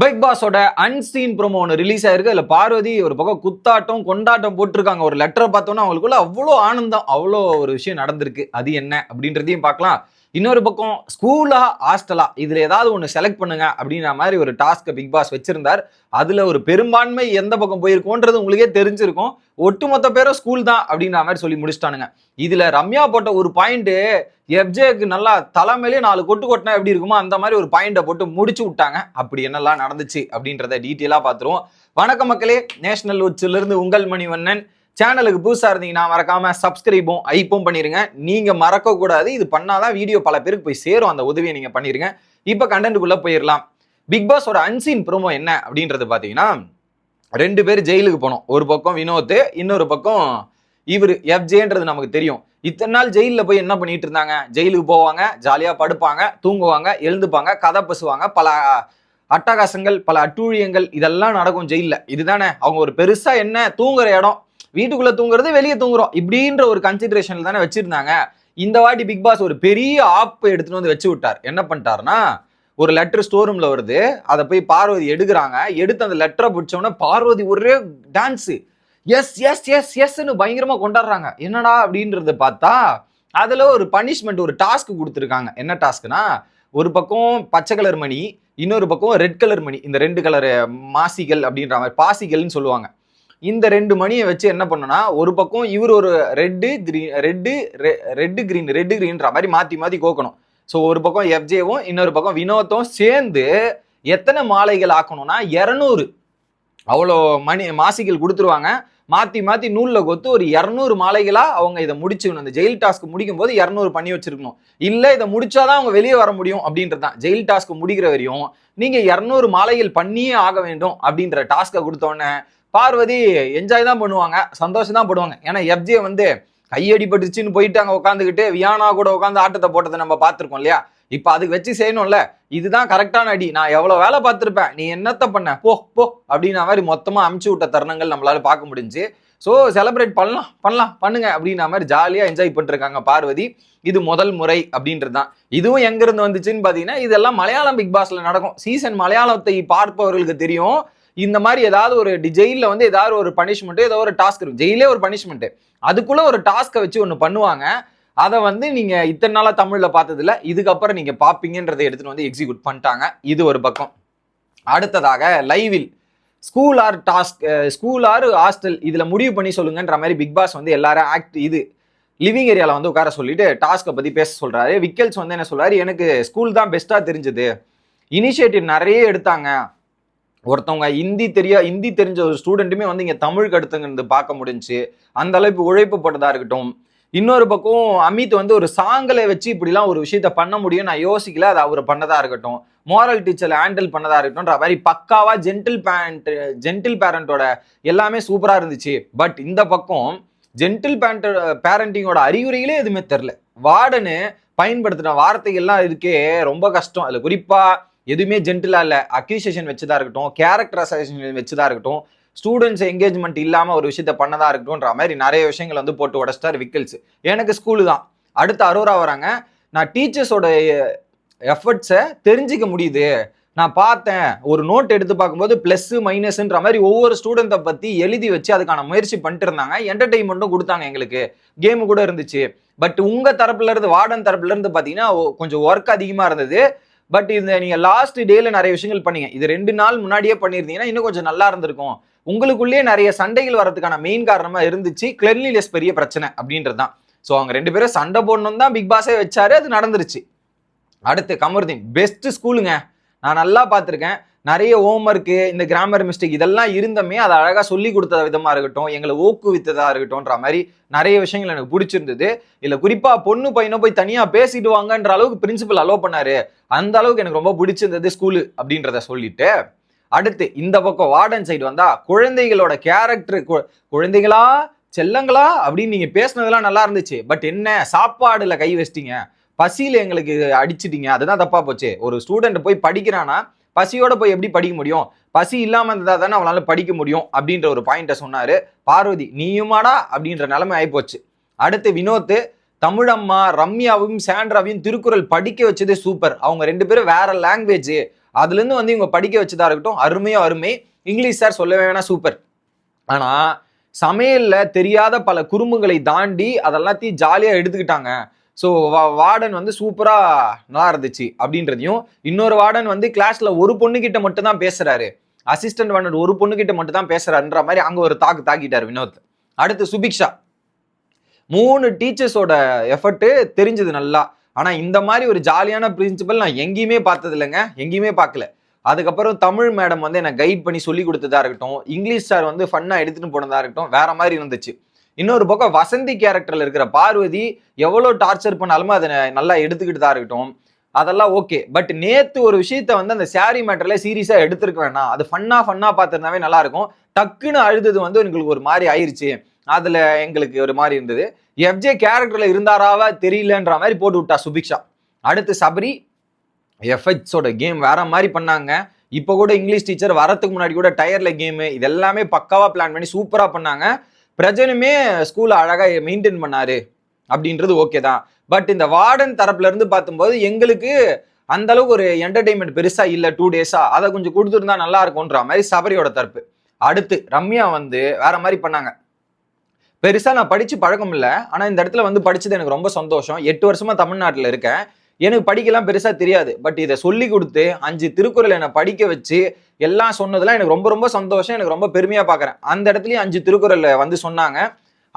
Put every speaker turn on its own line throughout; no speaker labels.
Big பாஸோட unseen promo ஒன்று release ஆயிருக்கு. அதில் பார்வதி ஒரு பக்கம் குத்தாட்டம் கொண்டாட்டம் போட்டிருக்காங்க. ஒரு லெட்டரை பார்த்தோன்னா அவங்களுக்குள்ள அவ்வளோ ஆனந்தம் அவ்வளோ ஒரு விஷயம் நடந்திருக்கு. அது என்ன அப்படின்றதையும் பார்க்கலாம். இன்னொரு பக்கம் ஸ்கூலா ஹாஸ்டலா இதுல ஏதாவது ஒன்று செலக்ட் பண்ணுங்க அப்படின்ற மாதிரி ஒரு டாஸ்க்கை பிக் பாஸ் வச்சிருந்தார். அதுல ஒரு பெரும்பான்மை எந்த பக்கம் போயிருக்கோன்றது உங்களுக்கே தெரிஞ்சிருக்கும். ஒட்டுமொத்த பேரும் ஸ்கூல் தான் அப்படின்ற மாதிரி சொல்லி முடிச்சிட்டானுங்க. இதுல ரம்யா போட்ட ஒரு பாயிண்ட்டு எஃப்ஜேக்கு நல்லா தலைமையிலே நாலு கொட்டு கொட்டினா எப்படி இருக்குமோ அந்த மாதிரி ஒரு பாயிண்டை போட்டு முடிச்சு விட்டாங்க. அப்படி என்னெல்லாம் நடந்துச்சு அப்படின்றத டீட்டெயிலாக பார்த்துருவோம். வணக்க மக்களே நேஷனல் உச்சிலிருந்து உங்கள் மணிவண்ணன். சேனலுக்கு புதுசாக இருந்தீங்கன்னா மறக்காமல் சப்ஸ்கிரைபும் ஐப்பும் பண்ணிடுங்க நீங்கள் மறக்கக்கூடாது. இது பண்ணாதான் வீடியோ பல பேருக்கு போய் சேரும். அந்த உதவியை நீங்கள் பண்ணிருங்க. இப்போ கண்டென்ட்டுக்குள்ள போயிடலாம் பிக் பாஸோட அன்சீன் ப்ரோமோ என்ன அப்படின்றது பார்த்தீங்கன்னா ரெண்டு பேர் ஜெயிலுக்கு போனோம். ஒரு பக்கம் வினோத் இன்னொரு பக்கம் இவர் எஃப்ஜேன்றது நமக்கு தெரியும். இத்தனை நாள் ஜெயிலில் போய் என்ன பண்ணிட்டு இருந்தாங்க? ஜெயிலுக்கு போவாங்க ஜாலியாக படுப்பாங்க தூங்குவாங்க எழுந்துப்பாங்க கதை பேசுவாங்க. பல அட்டகாசங்கள் பல அட்டூழியங்கள் இதெல்லாம் நடக்கும் ஜெயிலில். இதுதானே? அவங்க ஒரு பெருசாக என்ன தூங்குற இடம்? வீட்டுக்குள்ள தூங்குறது வெளியே தூங்குறோம். இப்படின்ற ஒரு கன்சிடரேஷன்ல தானே வச்சிருந்தாங்க. இந்த வாட்டி பிக் பாஸ் ஒரு பெரிய ஆப் எடுத்துட்டு வந்து வச்சு விட்டார். என்ன பண்ணிட்டாருன்னா ஒரு லெட்டர் ஸ்டோர் ரூம்ல வருது. அதை போய் பார்வதி எடுக்கிறாங்க. எடுத்து அந்த லெட்டரை பிடிச்சோன்னே பார்வதி ஒரே டான்ஸு எஸ் எஸ் எஸ் எஸ்ன்னு பயங்கரமா கொண்டாடுறாங்க. என்னடா அப்படின்றத பார்த்தா அதுல ஒரு பனிஷ்மெண்ட் ஒரு டாஸ்க் கொடுத்துருக்காங்க. என்ன டாஸ்க்னா ஒரு பக்கம் பச்சை கலர் மணி இன்னொரு பக்கம் ரெட் கலர் மணி. இந்த ரெண்டு கலர் மாசிகள் அப்படின்ற மாதிரி பாசிகள்னு சொல்லுவாங்க. இந்த ரெண்டு மணியை வச்சு என்ன பண்ணனா ஒரு பக்கம் இவர் ஒரு red green red red green red கிரீன்ற மாதிரி மாற்றி மாற்றி கோக்கணும். ஸோ ஒரு பக்கம் எஃப்ஜேவும் இன்னொரு பக்கம் வினோத்தும் சேர்ந்து எத்தனை மாலைகள் ஆக்கணும்னா இரநூறு. அவ்வளோ மணி மாசிகள் கொடுத்துருவாங்க. மாற்றி மாற்றி நூலில் கொத்து ஒரு இரநூறு மாலைகளாக அவங்க இதை முடிச்சுக்கணும். இந்த ஜெயில் டாஸ்க் முடிக்கும் போது இரநூறு பண்ணி வச்சிருக்கணும். இல்லை இதை முடிச்சாதான் அவங்க வெளியே வர முடியும் அப்படின்றது தான் ஜெயில் டாஸ்க் முடிக்கிற வரையும் நீங்கள் இரநூறு மாலைகள் பண்ணியே ஆக வேண்டும் அப்படின்ற டாஸ்க்கை கொடுத்தோன்னே பார்வதி என்ஜாய் தான் பண்ணுவாங்க. சந்தோஷம் தான் படுவாங்க. ஏன்னா எஃப்ஜே வந்து கையடிப்பட்டுச்சுன்னு போயிட்டு அங்கே உட்காந்துக்கிட்டு வியானா கூட உட்காந்து ஆட்டத்தை போட்டதை நம்ம பார்த்துருக்கோம் இல்லையா? இப்போ அதுக்கு வச்சு செய்யணும்ல. இதுதான் கரெக்டான அடி. நான் எவ்வளோ வேலை பார்த்துருப்பேன். நீ என்னத்த பண்ண? போ போ அப்படின்ன மாதிரி மொத்தமாக அமுச்சு விட்ட தருணங்கள் நம்மளால பார்க்க முடிஞ்சு. ஸோ செலப்ரேட் பண்ணலாம் பண்ணலாம் பண்ணுங்க அப்படின்ன மாதிரி ஜாலியாக என்ஜாய் பண்ணிருக்காங்க பார்வதி. இது முதல் முறை அப்படின்றது தான் இதுவும் எங்கேருந்து வந்துச்சுன்னு பார்த்தீங்கன்னா இதெல்லாம் மலையாளம் பிக் பாஸில் நடக்கும். சீசன் மலையாளத்தை பார்ப்பவர்களுக்கு தெரியும். இந்த மாதிரி ஏதாவது ஒரு ஜெயிலில் வந்து ஏதாவது ஒரு பனிஷ்மெண்ட்டு ஏதோ ஒரு டாஸ்க் இருக்கும். ஜெயிலே ஒரு பனிஷ்மெண்ட்டு அதுக்குள்ளே ஒரு டாஸ்க்கை வச்சு ஒன்று பண்ணுவாங்க. அதை வந்து நீங்கள் இத்தனை நாளாக தமிழில் பார்த்ததில்ல. இதுக்கப்புறம் நீங்கள் பார்ப்பீங்கன்றதை எடுத்துகிட்டு வந்து எக்ஸிக்யூட் பண்ணிட்டாங்க. இது ஒரு பக்கம். அடுத்ததாக லைவில் school or task school or hostel இதில் முடிவு பண்ணி சொல்லுங்கன்ற மாதிரி பிக் பாஸ் வந்து எல்லாரும் ஆக்ட் இது லிவிங் ஏரியாவில் வந்து உட்கார சொல்லிட்டு டாஸ்க்கை பற்றி பேச சொல்கிறாரு விக்கல்ஸ் வந்து என்ன சொல்கிறாரு எனக்கு ஸ்கூல் தான் பெஸ்ட்டாக தெரிஞ்சது. இனிஷியேட்டிவ் நிறைய எடுத்தாங்க. ஒருத்தவங்க ஹிந்தி தெரியா ஹிந்தி தெரிஞ்ச ஒரு ஸ்டூடெண்ட்டுமே வந்து இங்கே தமிழுக்கு அடுத்துங்கிறது பார்க்க முடிஞ்சுச்சு அந்த அளவுக்கு உழைப்பு போட்டதாக இருக்கட்டும். இன்னொரு பக்கம் அமித் வந்து ஒரு சாங்களை வச்சு இப்படிலாம் ஒரு விஷயத்த பண்ண முடியும் நான் யோசிக்கல அது அவர் பண்ணதாக இருக்கட்டும். மோரல் டீச்சர் ஹேண்டில் பண்ணதாக இருக்கட்டும்ன்ற மாதிரி பக்காவாக ஜென்டில் பேண்ட் ஜென்டில் பேரண்டோட எல்லாமே சூப்பராக இருந்துச்சு. பட் இந்த பக்கம் ஜென்டில் பேண்ட் பேரண்டிங்கோட அறிகுறிகளே எதுவுமே தெரில வார்டனு பயன்படுத்தின வார்த்தைகள்லாம் இருக்கே ரொம்ப கஷ்டம். அதில் குறிப்பாக எதுவுமே ஜென்டிலா இல்லை. அக்யூசியேஷன் வச்சுதான் இருக்கட்டும் கேரக்டர் அசோசியேஷன் வச்சுதான் இருக்கட்டும் ஸ்டூடெண்ட்ஸ் என்கேஜ்மெண்ட் இல்லாம ஒரு விஷயத்த பண்ணதா இருக்கட்டும்ன்ற மாதிரி நிறைய விஷயங்கள் வந்து போட்டு உடச்சிட்டார் விக்கல்ஸ். எனக்கு ஸ்கூலு தான். அடுத்து அரோரா வராங்க. நான் டீச்சர்ஸோட எஃபர்ட்ஸை தெரிஞ்சிக்க முடியுது. நான் பார்த்தேன். ஒரு நோட் எடுத்து பார்க்கும்போது ப்ளஸ் மைனஸ்ன்ற மாதிரி ஒவ்வொரு ஸ்டூடெண்ட்டை பற்றி எழுதி வச்சு அதுக்கான முயற்சி பண்ணிட்டு இருந்தாங்க. என்டர்டெயின்மெண்ட்டும் கொடுத்தாங்க எங்களுக்கு. கேமு கூட இருந்துச்சு. பட் உங்கள் தரப்புலேருந்து வார்டன் தரப்புலேருந்து பார்த்தீங்கன்னா கொஞ்சம் ஒர்க் அதிகமாக இருந்தது. பட் இந்த நீங்கள் லாஸ்ட் டேல நிறைய விஷயங்கள் பண்ணீங்க. இது ரெண்டு நாள் முன்னாடியே பண்ணியிருந்தீங்கன்னா இன்னும் கொஞ்சம் நல்லா இருந்திருக்கும். உங்களுக்குள்ளேயே நிறைய சண்டைகள் வரதுக்கான மெயின் காரணமா இருந்துச்சு. கிளென்லினஸ் பெரிய பிரச்சனை அப்படின்றது தான். ஸோ அவங்க ரெண்டு பேரும் சண்டை போடணும் தான் பிக் பாஸே வச்சாரு. அது நடந்துருச்சு. அடுத்து கமருதீன் பெஸ்ட் ஸ்கூலுங்க நான் நல்லா பார்த்துருக்கேன். நிறைய ஹோம்ஒர்க்கு இந்த கிராமர் மிஸ்டேக் இதெல்லாம் இருந்தமே அதை அழகாக சொல்லி கொடுத்த விதமாக இருக்கட்டும் எங்களை ஊக்குவித்ததாக இருக்கட்டும்ன்ற மாதிரி நிறைய விஷயங்கள் எனக்கு பிடிச்சிருந்தது. இல்லை குறிப்பாக பொண்ணு பையனை போய் தனியாக பேசிட்டு வாங்கன்ற அளவுக்கு பிரின்சிபல் அலோவ் பண்ணாரு. அந்த அளவுக்கு எனக்கு ரொம்ப பிடிச்சிருந்தது ஸ்கூலு அப்படின்றத சொல்லிட்டு. அடுத்து இந்த பக்கம் வார்டன் சைடு வந்தா குழந்தைகளோட கேரக்டர் குழந்தைகளா செல்லங்களா அப்படின்னு நீங்க பேசுனதெல்லாம் நல்லா இருந்துச்சு. பட் என்ன சாப்பாடுல கை வச்சிட்டீங்க. பசியில எங்களுக்கு அடிச்சிட்டீங்க. அதுதான் தப்பா போச்சு. ஒரு ஸ்டூடெண்ட் போய் படிக்கிறானா பசியோட போய் எப்படி படிக்க முடியும்? பசி இல்லாமல் இருந்தால் தானே அவனால படிக்க முடியும்? அப்படின்ற ஒரு பாயிண்ட்டை சொன்னார். பார்வதி நீயுமாடா? அப்படின்ற நிலைமை ஆகிப்போச்சு அடுத்து வினோத் தமிழம்மா ரம்யாவையும் சாண்ட்ராவையும் திருக்குறள் படிக்க வச்சதே சூப்பர் அவங்க ரெண்டு பேரும் வேற லாங்குவேஜ் அதுலேருந்து வந்து இவங்க படிக்க வச்சதா இருக்கட்டும் அருமையோ அருமை. இங்கிலீஷ் சார் சொல்லவே வேணாம் சூப்பர் ஆனால் சமையலில் தெரியாத பல குறும்புகளை தாண்டி அதெல்லாத்தையும் ஜாலியாக எடுத்துக்கிட்டாங்க. ஸோ வார்டன் வந்து சூப்பராக நல்லா இருந்துச்சு அப்படின்றதையும் இன்னொரு வார்டன் வந்து கிளாஸ்ல ஒரு பொண்ணுக்கிட்ட மட்டும் தான் பேசுறாரு. அசிஸ்டன்ட் வார்டன் ஒரு பொண்ணுக்கிட்ட மட்டும் தான் பேசுறாருன்ற மாதிரி அங்கே ஒரு தாக்கு தாக்கிட்டார் வினோத். அடுத்து சுபிக்ஷா. மூணு டீச்சர்ஸோட எஃபர்ட்டு தெரிஞ்சது நல்லா. ஆனால் இந்த மாதிரி ஒரு ஜாலியான பிரின்சிபல் நான் எங்கேயுமே பார்த்தது இல்லைங்க எங்கேயுமே பார்க்கல. அதுக்கப்புறம் தமிழ் மேடம் வந்து என்னை கைட் பண்ணி சொல்லி கொடுத்ததா இருக்கட்டும் இங்கிலீஷ் சார் வந்து ஃபன்னாக எடுத்துகிட்டு போனதாக இருக்கட்டும் வேற மாதிரி இருந்துச்சு. இன்னொரு பக்கம் வசந்தி கேரக்டர்ல இருக்கிற பார்வதி எவ்வளோ டார்ச்சர் பண்ணாலுமே அதை நல்லா எடுத்துக்கிட்டு தான் இருக்கட்டும். அதெல்லாம் ஓகே பட் நேத்து ஒரு விஷயத்த வந்து அந்த சாரி மேட்டர்ல சீரியஸா எடுத்திருக்க வேணாம். அது ஃபன்னா ஃபன்னா பார்த்திருந்தாவே நல்லா இருக்கும். டக்குன்னு அழுதது வந்து எங்களுக்கு ஒரு மாதிரி ஆயிருச்சு. அதுல எங்களுக்கு ஒரு மாதிரி இருந்தது. எஃப்ஜே கேரக்டர்ல இருந்தாராவா தெரியலன்ற மாதிரி போட்டு விட்டா சுபிக்ஷா. அடுத்து சபரி எஃப்ஹெச்ஸோட கேம் வேற மாதிரி பண்ணாங்க. இப்போ கூட இங்கிலீஷ் டீச்சர் வரத்துக்கு முன்னாடி கூட டயர்ல கேமு இது எல்லாமே பக்காவா பிளான் பண்ணி சூப்பரா பண்ணாங்க. பிரஜனுமே ஸ்கூலை அழகாக மெயின்டைன் பண்ணாரு அப்படின்றது ஓகே தான். பட் இந்த வார்டன் தரப்புல இருந்து பார்க்கும்போது எங்களுக்கு அந்த அளவுக்கு ஒரு என்டர்டைன்மெண்ட் பெருசா இல்லை டூ டேஸா அதை கொஞ்சம் கொடுத்துருந்தா நல்லா இருக்கும்ன்ற மாதிரி சபரியோட தரப்பு. அடுத்து ரம்யா வந்து வேற மாதிரி பண்ணாங்க. பெருசா நான் படிச்சு பழக்கம் இல்லை. ஆனா இந்த இடத்துல வந்து படிச்சது எனக்கு ரொம்ப சந்தோஷம். எட்டு வருஷமா தமிழ்நாட்டில் இருக்கேன். எனக்கு படிக்கலாம் பெருசா தெரியாது. பட் இதை சொல்லி கொடுத்து அஞ்சு திருக்குறள் என்னை படிக்க வச்சு எல்லாம் சொன்னதெல்லாம் எனக்கு ரொம்ப ரொம்ப சந்தோஷம். எனக்கு ரொம்ப பெருமையா பார்க்குறேன் அந்த இடத்துலயும் அஞ்சு திருக்குறள் வந்து சொன்னாங்க.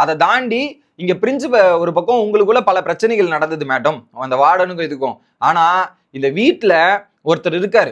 அதை தாண்டி இங்க பிரின்சிப ஒரு பக்கம் உங்களுக்குள்ள பல பிரச்சனைகள் நடந்தது மேடம் அந்த வார்டனுக்கும் இதுக்கும். ஆனா இந்த வீட்டில் ஒருத்தர் இருக்காரு.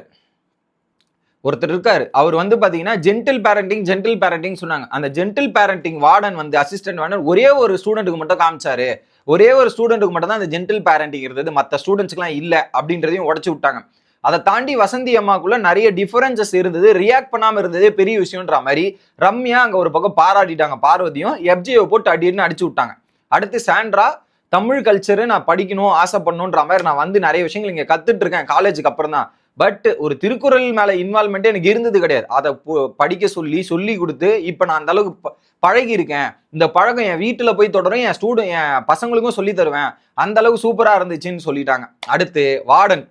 ஒருத்தர் இருக்காரு. அவர் வந்து பாத்தீங்கன்னா ஜென்டில் பேரண்டிங் ஜென்டில் பேரண்டிங் சொன்னாங்க. அந்த ஜென்டில் பேரண்டிங் வார்டன் வந்து அசிஸ்டன்ட் வார்டன் ஒரே ஒரு ஸ்டூடெண்ட்டுக்கு மட்டும் காமிச்சாரு. ஒரே ஒரு ஸ்டூடெண்ட்டுக்கு மட்டும் தான் அந்த ஜென்டில் பேரண்டிங் இருந்தது. மற்ற ஸ்டூடெண்ட்ஸ்க்குலாம் இல்லை அப்படின்றதையும் உடச்சு விட்டாங்க. அதை தாண்டி வசந்தி அம்மாக்குள்ள நிறைய டிஃபரன்சஸ் இருந்தது. ரியாக்ட் பண்ணாமல் இருந்ததே பெரிய விஷயம்ன்ற மாதிரி ரம்யா அங்கே ஒரு பக்கம் பாராட்டிட்டாங்க. பார்வதியும் எஃப்ஜியை போட்டு அடின்னு அடிச்சு விட்டாங்க. அடுத்து சாண்ட்ரா தமிழ் கல்ச்சரு நான் படிக்கணும் ஆசைப்படணுன்ற மாதிரி நான் வந்து நிறைய விஷயங்கள் இங்கே கத்துட்டு இருக்கேன். காலேஜுக்கு அப்புறம் தான் பட் ஒரு திருக்குறள் மேலே இன்வால்மெண்ட் எனக்கு இருந்தது கிடையாது. அதை படிக்க சொல்லி சொல்லி கொடுத்து இப்போ நான் அந்த அளவுக்கு ப- பழகி இருக்கேன் இந்த பழக்கம் என் வீட்டில் போய் தொடரும் என் ஸ்டூடெண்ட் என் பசங்களுக்கும் சொல்லி தருவேன். அந்த அளவுக்கு சூப்பராக இருந்துச்சுன்னு சொல்லிட்டாங்க. அடுத்து வார்டன்.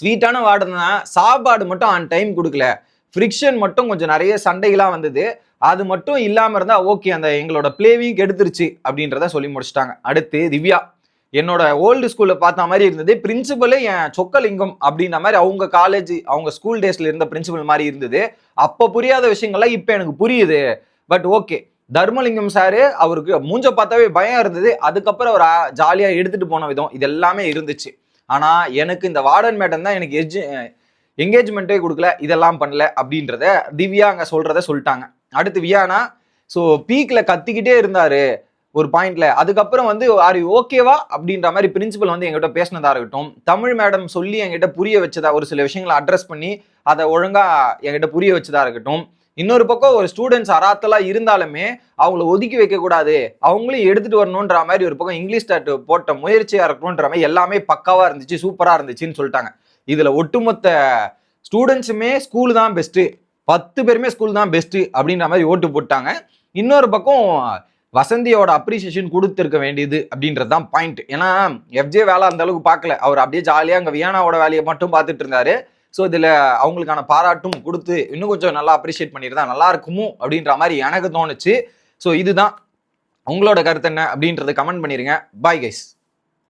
ஸ்வீட்டான வார்டன்னா சாப்பாடு மட்டும் ஆன் டைம் கொடுக்கல. ஃப்ரிக்ஷன் மட்டும் கொஞ்சம் நிறைய சண்டைகளாக வந்தது. அது மட்டும் இல்லாமல் இருந்தால் ஓகே அந்த எங்களோட பிளேவையும் கெடுத்துருச்சு அப்படின்றத சொல்லி முடிச்சிட்டாங்க. அடுத்து திவ்யா. என்னோட ஓல்டு ஸ்கூலில் பார்த்த மாதிரி இருந்தது. பிரின்சிபலே என் சொக்கலிங்கம் அப்படின்ற மாதிரி அவங்க காலேஜ் அவங்க ஸ்கூல் டேஸ்ல இருந்த பிரின்சிபல் மாதிரி இருந்தது. அப்போ புரியாத விஷயங்கள்லாம் இப்போ எனக்கு புரியுது. பட் ஓகே தர்மலிங்கம் சாரு அவருக்கு மூஞ்ச பார்த்தாவே பயம் இருந்தது. அதுக்கப்புறம் அவர் ஜாலியாக எடுத்துட்டு போன விதம் இது எல்லாமே இருந்துச்சு. ஆனா எனக்கு இந்த வார்டன் மேடம் தான் எனக்கு எஜ் என்கேஜ்மெண்ட்டே கொடுக்கல இதெல்லாம் பண்ணல அப்படின்றத திவ்யா அங்க சொல்றத சொல்லிட்டாங்க. அடுத்து வியானா ஸோ பீக்ல கத்திக்கிட்டே இருந்தாரு. ஒரு பாயிண்ட்ல. அதுக்கப்புறம் வந்து ஆர் ஓகேவா அப்படின்ற மாதிரி பிரின்சிபல் வந்து எங்கிட்ட பேசினதா இருக்கட்டும். தமிழ் மேடம் சொல்லி என்கிட்ட புரிய வச்சதா ஒரு சில விஷயங்களை அட்ரஸ் பண்ணி அதை ஒழுங்கா என்கிட்ட புரிய வச்சதா இருக்கட்டும். இன்னொரு பக்கம் ஒரு ஸ்டூடெண்ட்ஸ் அராத்தலா இருந்தாலுமே அவங்கள ஒதுக்கி வைக்க கூடாது அவங்களையும் எடுத்துட்டு வரணுன்ற மாதிரி ஒரு பக்கம் இங்கிலீஷ் ஸ்டார்ட் போட்ட முயற்சியா இருக்கணுன்ற மாதிரி எல்லாமே பக்காவா இருந்துச்சு சூப்பரா இருந்துச்சுன்னு சொல்லிட்டாங்க. இதுல ஒட்டுமொத்த ஸ்டூடெண்ட்ஸுமே ஸ்கூல் தான் பெஸ்ட்டு பத்து பேருமே ஸ்கூல் தான் பெஸ்ட்டு அப்படின்ற மாதிரி ஓட்டு போட்டாங்க. இன்னொரு பக்கம் வசந்தியோட அப்ரிசியேஷன் கொடுத்துருக்க வேண்டியது அப்படின்றது தான் பாயிண்ட் ஏன்னா எஃப்ஜே வேலை அந்த அளவுக்கு பார்க்கல. அவர் அப்படியே ஜாலியாக அங்கே வியானாவோட வேலையை மட்டும் பார்த்துட்டு இருந்தாரு. ஸோ இதில் அவங்களுக்கான பாராட்டும் கொடுத்து இன்னும் கொஞ்சம் நல்லா அப்ரிஷியேட் பண்ணியிருந்தா நல்லா இருக்குமோ அப்படின்ற மாதிரி எனக்கு தோணுச்சு. ஸோ இதுதான். உங்களோட கருத்து என்ன அப்படின்றத கமெண்ட் பண்ணிடுங்க பாய் கைஸ்